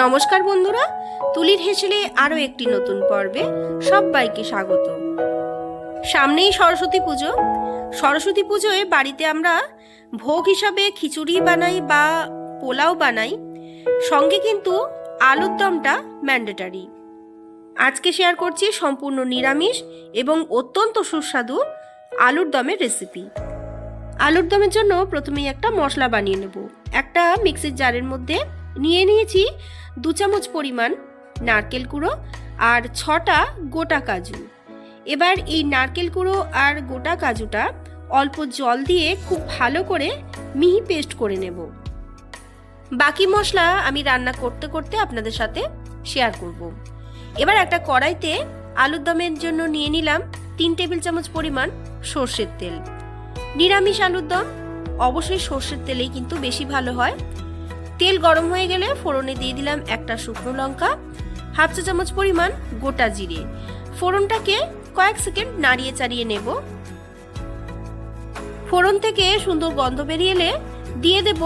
নমস্কার বন্ধুরা, তুলির হেসেলে আরও একটি নতুন পর্বে সবাইকে স্বাগত। সামনেই সরস্বতী পুজো। সরস্বতী পুজোয় বাড়িতে আমরা ভোগ হিসাবে খিচুড়ি বানাই বা পোলাও বানাই, সঙ্গে কিন্তু আলুর দমটা ম্যান্ডেটারি আজকে শেয়ার করছি সম্পূর্ণ নিরামিষ এবং অত্যন্ত সুস্বাদু আলুর দমের রেসিপি আলুর দমের জন্য প্রথমেই একটা মশলা বানিয়ে নেব। একটা মিক্সির জারের মধ্যে নিয়ে নিয়েছি দু চামচ পরিমাণ নারকেল কুড়ো আর ছটা গোটা কাজু। এবার এই নারকেল কুড়ো আর গোটা কাজুটা অল্প জল দিয়ে খুব ভালো করে মিহি পেস্ট করে নেব। বাকি মশলা আমি রান্না করতে করতে আপনাদের সাথে শেয়ার করব। এবার একটা কড়াইতে আলুর দমের জন্য নিয়ে নিলাম তিন টেবিল চামচ পরিমাণ সর্ষের তেল। নিরামিষ আলুর দম, অবশ্যই সর্ষের তেলেই কিন্তু বেশি ভালো হয়। তেল গরম হয়ে গেলে ফোড়নে দিয়ে দিলাম একটা শুকনো লঙ্কা, হাফ চা চামচ পরিমাণ গোটা জিরে। ফোড়নটাকে কয়েক সেকেন্ড নাড়িয়ে চাড়িয়ে নেব। ফোড়ন থেকে সুন্দর গন্ধ বেরিয়ে এলে দিয়ে দেব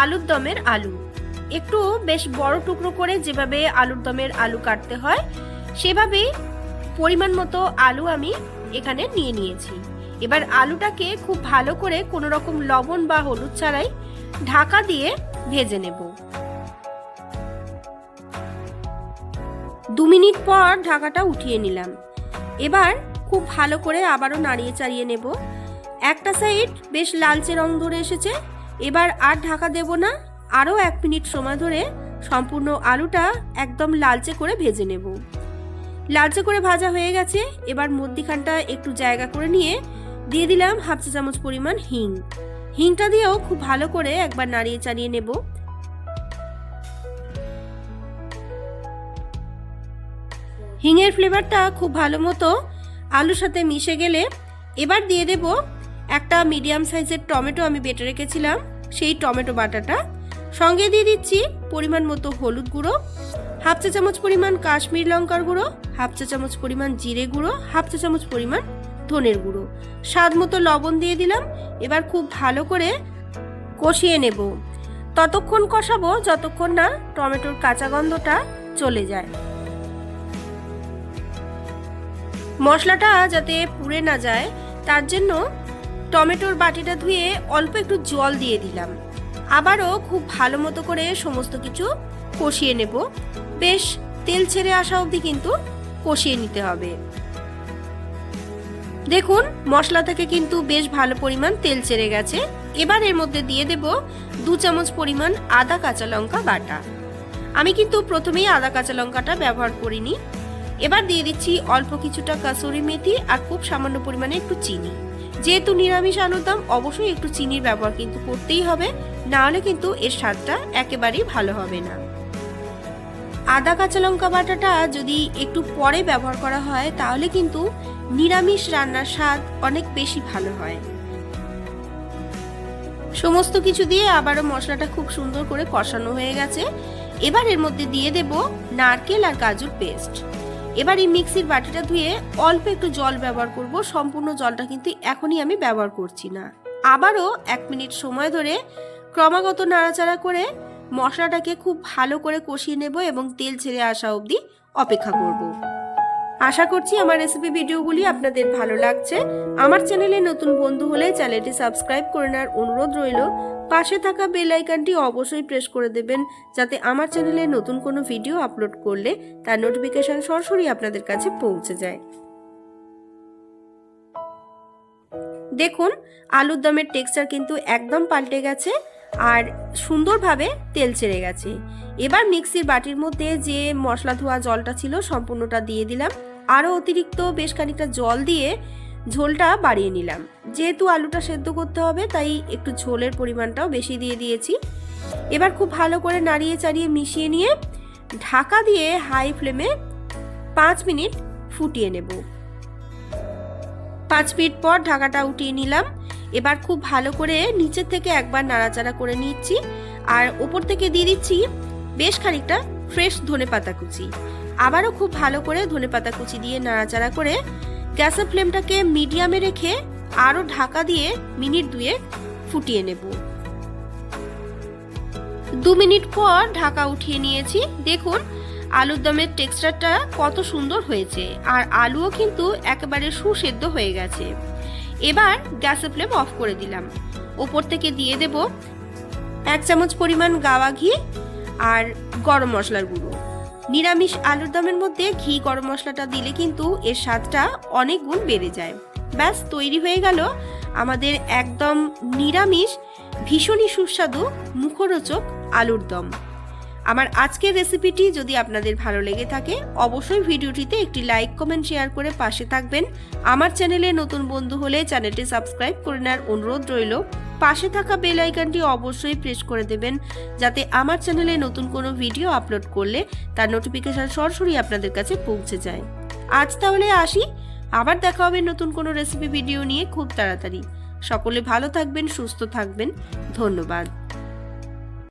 আলুর দমের আলু। একটু বেশ বড় টুকরো করে যেভাবে আলুর দমের আলু কাটতে হয়, সেভাবেই পরিমাণ মতো আলু আমি এখানে নিয়ে নিয়েছি। এবার আলুটাকে খুব ভালো করে কোনো রকম লবণ বা হলুদ ছাড়াই ঢাকা দিয়ে ভেজে নেব। দু মিনিট পর ঢাকাটা উঠিয়ে নিলাম। এবার খুব ভালো করে আবারও নাড়িয়ে চাড়িয়ে নেব। একটা সাইড বেশ লালচে রং ধরে এসেছে। এবার আর ঢাকা দেব না। আরও এক মিনিট সময় ধরে সম্পূর্ণ আলুটা একদম লালচে করে ভেজে নেব। লালচে করে ভাজা হয়ে গেছে। এবার মধ্যিখানটা একটু জায়গা করে নিয়ে দিয়ে দিলাম হাফ চা চামচ পরিমাণ হিং। হিংটা দিয়েও খুব ভালো করে একবার নাড়িয়ে চাড়িয়ে নেব। হিঙের ফ্লেভারটা খুব ভালো মতো আলুর সাথে মিশে গেলে এবার দিয়ে দেব একটা মিডিয়াম সাইজের টমেটো আমি বেটে রেখেছিলাম, সেই টমেটো বাটাটা। সঙ্গে দিয়ে দিচ্ছি পরিমাণ মতো হলুদ গুঁড়ো, হাফ চা চামচ পরিমাণ কাশ্মীর লঙ্কার গুঁড়ো, হাফ চা চামচ পরিমাণ জিরে গুঁড়ো, হাফ চা চামচ পরিমাণ ধনের গুঁড়ো। স্বাদ মতো লবণ দিয়ে দিলাম, এবার খুব ভালো করে কষিয়ে নেব। ততক্ষণ কষাবো যতক্ষণ না টমেটোর কাঁচা গন্ধটা চলে যায়। মশলাটা যাতে পুড়ে না যায়, তার জন্য টমেটোর বাটিটা ধুয়ে অল্প একটু জল দিয়ে দিলাম। আবারও খুব ভালো মতো করে সমস্ত কিছু কষিয়ে নেব। বেশ, তেল ছেড়ে আসা অবধি কিন্তু কষিয়ে নিতে হবে। দেখুন, মশলা থেকে কিন্তু বেশ ভালো পরিমাণ তেল ছেড়ে গেছে। এবার এর মধ্যে দিয়ে দেব দু চামচ পরিমাণ আদা কাঁচা লঙ্কা বাটা। আমি কিন্তু প্রথমেই আদা কাঁচা লঙ্কাটা ব্যবহার করিনি। এবার দিয়ে দিচ্ছি অল্প কিছুটা কাসুরি মেথি আর খুব সামান্য পরিমাণে একটু চিনি। যেহেতু নিরামিষ আলুর দাম, অবশ্যই একটু চিনির ব্যবহার কিন্তু করতেই হবে। না হলে কিন্তু এর স্বাদটা একেবারেই ভালো হবে না। আদা কাঁচা লঙ্কা বাটাটা যদি একটু পরে ব্যবহার করা হয়, তাহলে কিন্তু নিরামিষ রান্নার স্বাদ অনেক বেশি ভালো হয়। সমস্ত কিছু দিয়ে আবারও মশলাটা খুব সুন্দর করে কষানো হয়ে গেছে। এবার এর মধ্যে দিয়ে দেব নারকেল আর কাজুর পেস্ট। এবার এই মিক্সির বাটিটা ধুয়ে অল্প একটু জল ব্যবহার করব। সম্পূর্ণ জলটা কিন্তু এখনই আমি ব্যবহার করছি না। আবারও এক মিনিট সময় ধরে ক্রমাগত নাড়াচাড়া করে মশলাটাকে খুব ভালো করে কষিয়ে নেব এবং তেল ছেড়ে আসা অবধি অপেক্ষা করব। আশা করছি আমার রেসিপি ভিডিওগুলি আপনাদের ভালো লাগছে। আমার চ্যানেলে নতুন বন্ধু হলে চ্যানেলটি সাবস্ক্রাইব করে নেওয়ার অনুরোধ রইল। পাশে থাকা বেল আইকনটি অবশ্যই প্রেস করে দেবেন, যাতে আমার চ্যানেলে নতুন কোনো ভিডিও আপলোড করলে তার নোটিফিকেশন সরাসরি আপনাদের কাছে পৌঁছে যায়। দেখুন, আলুর দমের টেক্সচার কিন্তু একদম পাল্টে গেছে আর সুন্দরভাবে তেল ছেড়ে গেছে। এবার মিক্সির বাটির মধ্যে যে মশলা ধোয়া জলটা ছিল সম্পূর্ণটা দিয়ে দিলাম। আরও অতিরিক্ত বেশ খানিকটা জল দিয়ে ঝোলটা বাড়িয়ে নিলাম। যেহেতু আলুটা সেদ্ধ করতে হবে, তাই একটু ঝোলের পরিমাণটাও বেশি দিয়ে দিয়েছি। এবার খুব ভালো করে নাড়িয়ে চাড়িয়ে মিশিয়ে নিয়ে ঢাকা দিয়ে হাই ফ্লেমে পাঁচ মিনিট ফুটিয়ে নেব। পাঁচ মিনিট পর ঢাকাটা উঠিয়ে নিলাম। এবার খুব ভালো করে নিচের থেকে একবার নাড়াচাড়া করে নিচ্ছি। আর ওপর থেকে দিয়ে দিচ্ছি বেশ খানিকটা ফ্রেশ ধনে পাতা কুচি। আবারও খুব ভালো করে ধনে পাতা কুচি দিয়ে নাড়াচাড়া করে গ্যাসের ফ্লেমটাকে মিডিয়ামে রেখে আরও ঢাকা দিয়ে মিনিট দুয়ে ফুটিয়ে নেব। দু মিনিট পর ঢাকা উঠিয়ে নিয়েছি। দেখুন, আলুর দমের টেক্সচারটা কত সুন্দর হয়েছে আর আলুও কিন্তু একেবারে সুসেদ্ধ হয়ে গেছে। এবার গ্যাসের ফ্লেম অফ করে দিলাম। ওপর থেকে দিয়ে দেব এক চামচ পরিমাণ গাওয়া ঘি আর গরম মশলার গুঁড়ো। নিরামিষ আলুর দমের মধ্যে ঘি, গরম মশলাটা দিলে কিন্তু এর স্বাদটা অনেক গুণ বেড়ে যায়। ব্যাস, তৈরি হয়ে গেল আমাদের একদম নিরামিষ, ভীষণই সুস্বাদু মুখরোচক আলুর দম। আমার আজকের রেসিপিটি যদি আপনাদের ভালো লেগে থাকে, অবশ্যই ভিডিওটিতে একটি লাইক, কমেন্ট, শেয়ার করে পাশে থাকবেন। আমার চ্যানেলে নতুন বন্ধু হলে চ্যানেলটি সাবস্ক্রাইব করে নেওয়ার অনুরোধ রইল। পাশে থাকা বেল আইকনটি অবশ্যই প্রেস করে দেবেন, যাতে আমার চ্যানেলে নতুন কোনো ভিডিও আপলোড করলে তার নোটিফিকেশান সরাসরি আপনাদের কাছে পৌঁছে যায়। আজ তাহলে আসি, আবার দেখা হবে নতুন কোনো রেসিপি ভিডিও নিয়ে খুব তাড়াতাড়ি। সকলে ভালো থাকবেন, সুস্থ থাকবেন, ধন্যবাদ।